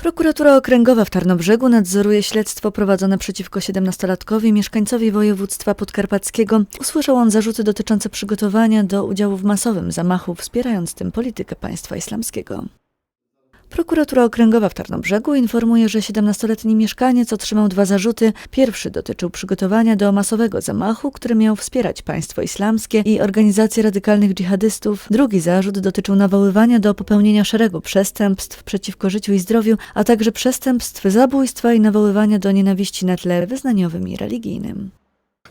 Prokuratura Okręgowa w Tarnobrzegu nadzoruje śledztwo prowadzone przeciwko 17-latkowi, mieszkańcowi województwa podkarpackiego. Usłyszał on zarzuty dotyczące przygotowania do udziału w masowym zamachu, wspierając tym politykę państwa islamskiego. Prokuratura Okręgowa w Tarnobrzegu informuje, że 17-letni mieszkaniec otrzymał dwa zarzuty. Pierwszy dotyczył przygotowania do masowego zamachu, który miał wspierać państwo islamskie i organizacje radykalnych dżihadystów. Drugi zarzut dotyczył nawoływania do popełnienia szeregu przestępstw przeciwko życiu i zdrowiu, a także przestępstw zabójstwa i nawoływania do nienawiści na tle wyznaniowym i religijnym.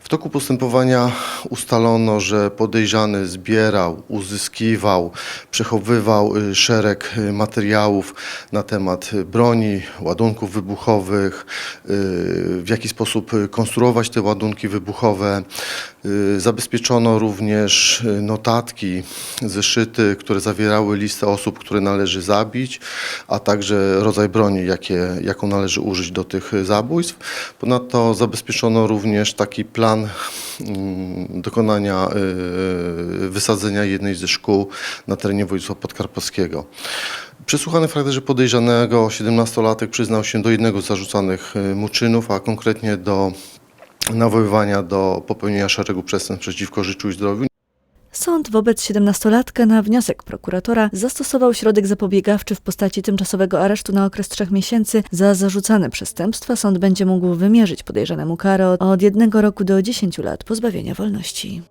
W toku postępowania ustalono, że podejrzany zbierał, uzyskiwał, przechowywał y, szereg y, materiałów na temat y, broni, ładunków wybuchowych, w jaki sposób konstruować te ładunki wybuchowe. Zabezpieczono również notatki, zeszyty, które zawierały listę osób, które należy zabić, a także rodzaj broni, jakie, jaką należy użyć do tych zabójstw. Ponadto zabezpieczono również taki plan mm, dokonania y, wysadzenia jednej ze szkół na terenie województwa podkarpackiego. Przesłuchany w charakterze podejrzanego 17-latek przyznał się do jednego z zarzucanych y, mu czynów, a konkretnie do nawoływania do popełnienia szeregu przestępstw przeciwko życiu i zdrowiu. Sąd wobec 17-latka na wniosek prokuratora zastosował środek zapobiegawczy w postaci tymczasowego aresztu na okres trzech miesięcy. Za zarzucane przestępstwa sąd będzie mógł wymierzyć podejrzanemu karę od jednego roku do 10 lat pozbawienia wolności.